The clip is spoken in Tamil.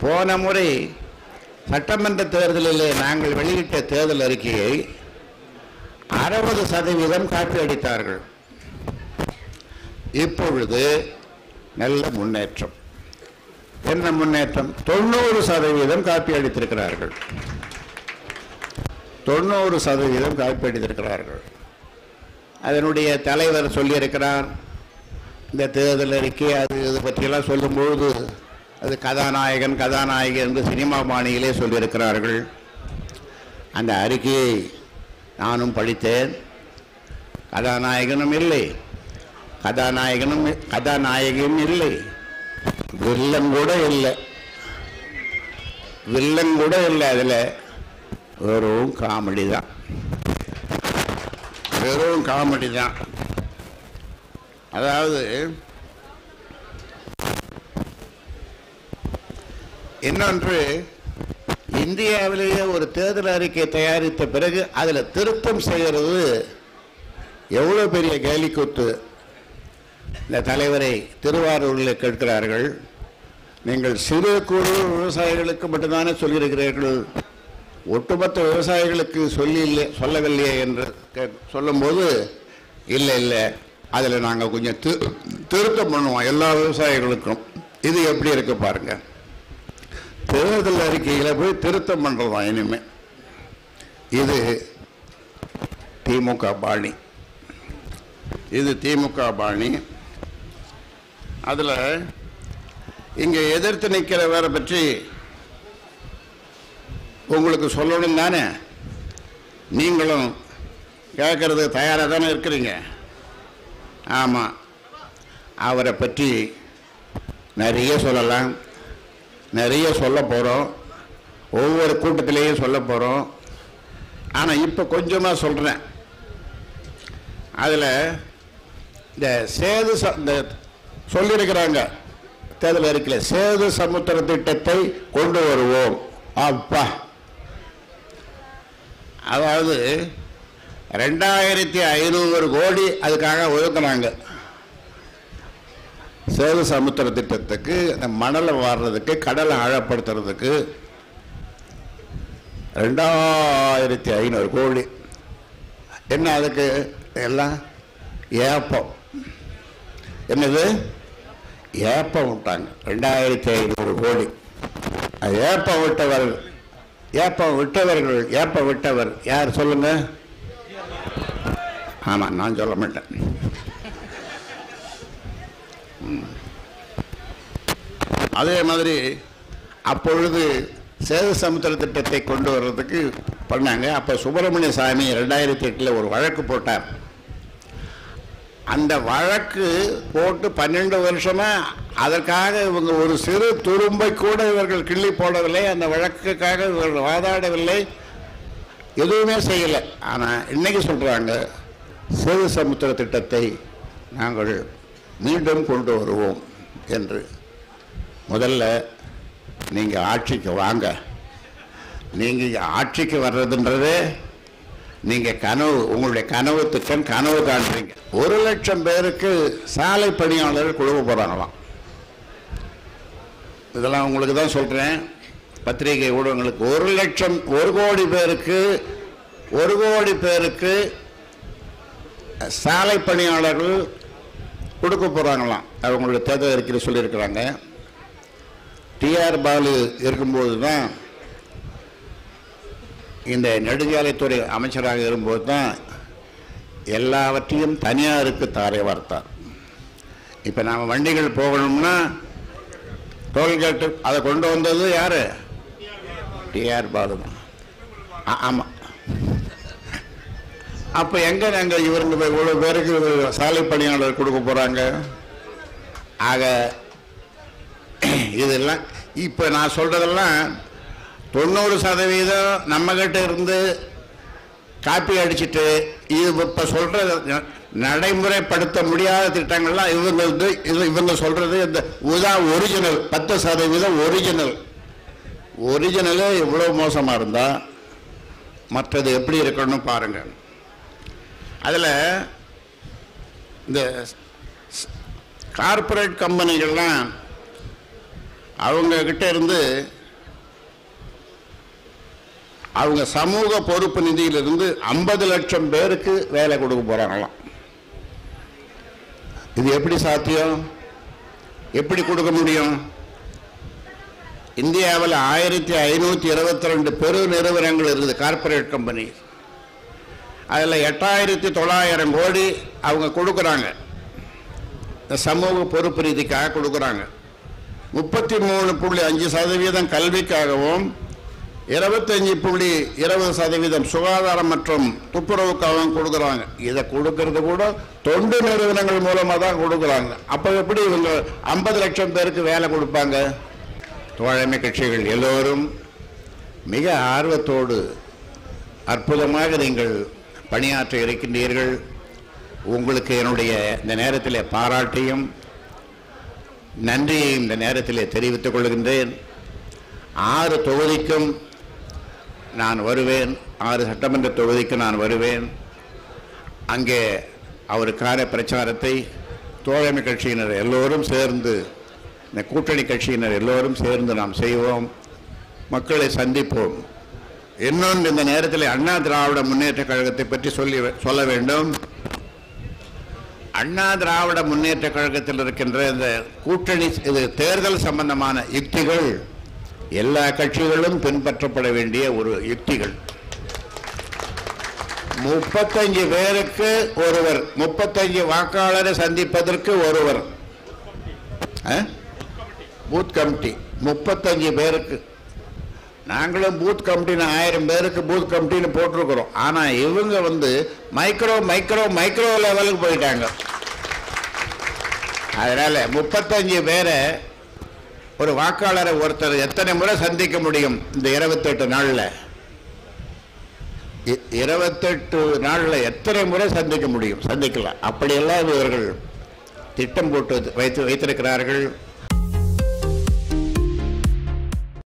போன முறை சட்டமன்ற தேர்தலிலே நாங்கள் வெளியிட்ட தேர்தல் அறிக்கையை அறுபது சதவீதம் காப்பி அடித்தார்கள். இப்பொழுது நல்ல முன்னேற்றம். என்ன முன்னேற்றம்? தொண்ணூறு சதவீதம் காப்பி அடித்திருக்கிறார்கள். தொண்ணூறு சதவீதம் காப்பி அடித்திருக்கிறார்கள். அதனுடைய தலைவர் சொல்லியிருக்கிறார் இந்த தேர்தல் அறிக்கை அது இது பற்றியெல்லாம் சொல்லும்பொழுது அது கதாநாயகன் கதாநாயகி என்று சினிமா பாணியிலே சொல்லியிருக்கிறார்கள். அந்த அறிக்கையை நானும் படித்தேன். கதாநாயகனும் இல்லை. கதாநாயகனும் கதாநாயகியும் இல்லை. வில்லன் கூட இல்லை. வில்லன் கூட இல்லை அதில். வெறும் காமெடி தான். வெறும் காமெடி தான். அதாவது இன்னொன்று இந்தியாவிலேயே ஒரு தேர்தல் அறிக்கை தயாரித்த பிறகு அதில் திருத்தம் செய்கிறது எவ்வளோ பெரிய கேலிக்கூத்து? இந்த தலைவரை திருவாரூரில் கேட்கிறார்கள். நீங்கள் சிறு குறு விவசாயிகளுக்கு மட்டும்தானே சொல்லியிருக்கிறீர்கள். ஒட்டுமொத்த விவசாயிகளுக்கு சொல்லி இல்லை சொல்லவில்லையே என்று கே- சொல்லும்போது இல்லை இல்லை அதில் நாங்கள் கொஞ்சம் திரு திருத்தம் பண்ணுவோம் எல்லா விவசாயிகளுக்கும். இது எப்படி இருக்கு பாருங்கள் தேர்தல் அறிக்கையில் போய் திருத்தம் பண்ணுறோம் இனிமே. இது திமுக பாணி. இது திமுக பாணி. அதில் இங்கே எதிர்த்து நிற்கிறவரை பற்றி உங்களுக்கு சொல்லணும் தானே? நீங்களும் கேட்கறது தயாராக தானே இருக்கிறீங்க? ஆமாம் அவரை பற்றி நிறைய சொல்லலாம். நிறைய சொல்ல போகிறோம் ஒவ்வொரு கூட்டத்திலேயும் சொல்ல போகிறோம் ஆனால் இப்போ கொஞ்சமாக சொல்கிறேன் அதில் இந்த சேது ச- இந்த சொல்லியிருக்கிறாங்க. தேர்தல் இருக்கல சேது சமுத்திர திட்டத்தை கொண்டு வருவோம். அப்பா. அதாவது ரெண்டாயிரத்தி ஐநூறு கோடி அதுக்காக ஒதுக்குனாங்க சேது சமுத்திர திட்டத்துக்கு அந்த மணலை வாடுறதுக்கு கடலை ஆழப்படுத்துறதுக்கு ரெண்டாயிரத்தி ஐநூறு கோடி. என்ன அதுக்கு? எல்லாம் ஏப்பம். என்னது? ஏப்பம் விட்டாங்க. ரெண்டாயிரத்தி ஐநூறு கோடி. ஏப்பம் விட்டவர் ஏப்பம் விட்டவர்கள் ஏப்பம் விட்டவர் யார் சொல்லுங்க? ஆமாம் நான் சொல்ல மாட்டேன். அதே மாதிரி அப்பொழுது சேது சமுத்திர திட்டத்தை கொண்டு வர்றதுக்கு பண்ணாங்க. அப்போ சுப்பிரமணிய சாமி ரெண்டாயிரத்தி எட்டில் ஒரு வழக்கு போட்டார். அந்த வழக்கு போட்டு பன்னெண்டு வருஷமாக அதற்காக இவங்க ஒரு சிறு துரும்பை கூட இவர்கள் கிள்ளி போடவில்லை. அந்த வழக்குக்காக இவர்கள் வாதாடவில்லை. எதுவுமே செய்யலை. ஆனால் இன்றைக்கி சொல்கிறாங்க சேது சமுத்திர திட்டத்தை நாங்கள் மீண்டும் கொண்டு வருவோம் என்று. முதல்ல நீங்கள் ஆட்சிக்கு வாங்க. நீங்கள் ஆட்சிக்கு வர்றதுன்றது நீங்கள் கனவு உங்களுடைய கனவு திட்டம் கனவு காண்றீங்க. ஒரு லட்சம் பேருக்கு சாலை பணியாளர்கள் கொடுக்க போகிறாங்களாம் இதெல்லாம் உங்களுக்கு தான் சொல்கிறேன் பத்திரிகை ஊடகங்களுக்கு ஒரு லட்சம் ஒரு கோடி பேருக்கு ஒரு கோடி பேருக்கு சாலை பணியாளர்கள் கொடுக்க போகிறாங்களாம் அவங்களுடைய தேர்தல் அறிக்கையில் சொல்லியிருக்கிறாங்க. டிஆர் பாலு இருக்கும்போது தான் இந்த நெடுஞ்சாலைத்துறை அமைச்சராக இருக்கும்போது தான் எல்லாவற்றையும் தனியாருக்கு தாரை வார்த்தார். இப்போ நாம் வண்டிகள் போகணும்னா டோல்கேட்டு அதை கொண்டு வந்தது யார்? டிஆர் பாலு தான் ஆமாம் அப்போ எங்கே நாங்கள் இவருக்கு இவ்வளோ பேருக்கு சாலை பணியாளர் கொடுக்க போகிறாங்க ஆக இதெல்லாம் இப்போ நான் சொல்கிறதெல்லாம் தொண்ணூறு சதவீதம் நம்மக்கிட்ட இருந்து காப்பி அடிச்சிட்டு இது இப்போ சொல்கிற நடைமுறைப்படுத்த முடியாத திட்டங்கள்லாம் இவங்க வந்து இது இவங்க சொல்கிறது இந்த உதா ஒரிஜினல் பத்து சதவீதம் ஒரிஜினல் ஒரிஜினலே இவ்வளோ மோசமாக இருந்தால் மற்றது எப்படி இருக்கணும்னு பாருங்கள் அதில் இந்த கார்ப்பரேட் கம்பெனிகள்லாம் அவங்க கிட்ட இருந்து அவங்க சமூக பொறுப்பு நிதியிலிருந்து ஐம்பது லட்சம் பேருக்கு வேலை கொடுக்க போறாங்களாம். இது எப்படி சாத்தியம்? எப்படி கொடுக்க முடியும்? இந்தியாவில் ஆயிரத்தி ஐநூற்றி இருபத்தி ரெண்டு பெரு நிறுவனங்கள் இருக்குது கார்ப்பரேட் கம்பெனி அதில் எட்டாயிரத்தி தொள்ளாயிரம் கோடி அவங்க கொடுக்குறாங்க. இந்த சமூக பொறுப்பு நிதிக்காக கொடுக்குறாங்க. முப்பத்தி மூணு புள்ளி அஞ்சு சதவீதம் கல்விக்காகவும் இருபத்தஞ்சி புள்ளி இருபது சதவீதம் சுகாதாரம் மற்றும் துப்புரவுக்காகவும் கொடுக்குறாங்க. இதை கொடுக்கறது கூட தொண்டு நிறுவனங்கள் மூலமாக தான் கொடுக்குறாங்க. அப்போ எப்படி இவங்க ஐம்பது லட்சம் பேருக்கு வேலை கொடுப்பாங்க? தோழமை கட்சிகள் எல்லோரும் மிக ஆர்வத்தோடு அற்புதமாக நீங்கள் பணியாற்ற இருக்கின்றீர்கள். உங்களுக்கு என்னுடைய இந்த நேரத்தில் பாராட்டியும் நன்றியை இந்த நேரத்தில் தெரிவித்துக் கொள்கின்றேன். ஆறு தொகுதிக்கும் நான் வருவேன். ஆறு சட்டமன்ற தொகுதிக்கு நான் வருவேன். அங்கே அவருக்கான பிரச்சாரத்தை தோழமை கட்சியினர் எல்லோரும் சேர்ந்து இந்த கூட்டணி கட்சியினர் எல்லோரும் சேர்ந்து நாம் செய்வோம். மக்களை சந்திப்போம். இன்னொன்று இந்த நேரத்தில் அண்ணா திராவிட முன்னேற்ற கழகத்தை பற்றி சொல்லி சொல்ல வேண்டும். அண்ணா திராவிட முன்னேற்ற கழகத்தில் இருக்கின்ற இந்த கூட்டணி இது தேர்தல் சம்பந்தமான யுக்திகள் எல்லா கட்சிகளும் பின்பற்றப்பட வேண்டிய ஒரு யுக்திகள். முப்பத்தஞ்சு பேருக்கு ஒருவர் முப்பத்தஞ்சு வாக்காளரை சந்திப்பதற்கு ஒருவர். ஆ? Booth committee. முப்பத்தஞ்சு பேருக்கு. நாங்களும் பூத் கமிட்டின்னு ஆயிரம் பேருக்கு பூத் கமிட்டின்னு போட்டிருக்கிறோம். ஆனால் இவங்க வந்து மைக்ரோ மைக்ரோ மைக்ரோ லெவலுக்கு போயிட்டாங்க. அதனால முப்பத்தஞ்சு பேரை ஒரு வாக்காளரை ஒருத்தர் எத்தனை முறை சந்திக்க முடியும் இந்த இருபத்தெட்டு நாளில்? இ- இருபத்தெட்டு நாளில் எத்தனை முறை சந்திக்க முடியும்? சந்திக்கலாம் அப்படியெல்லாம் இவர்கள் திட்டம் போட்டு வைத்து வைத்திருக்கிறார்கள்.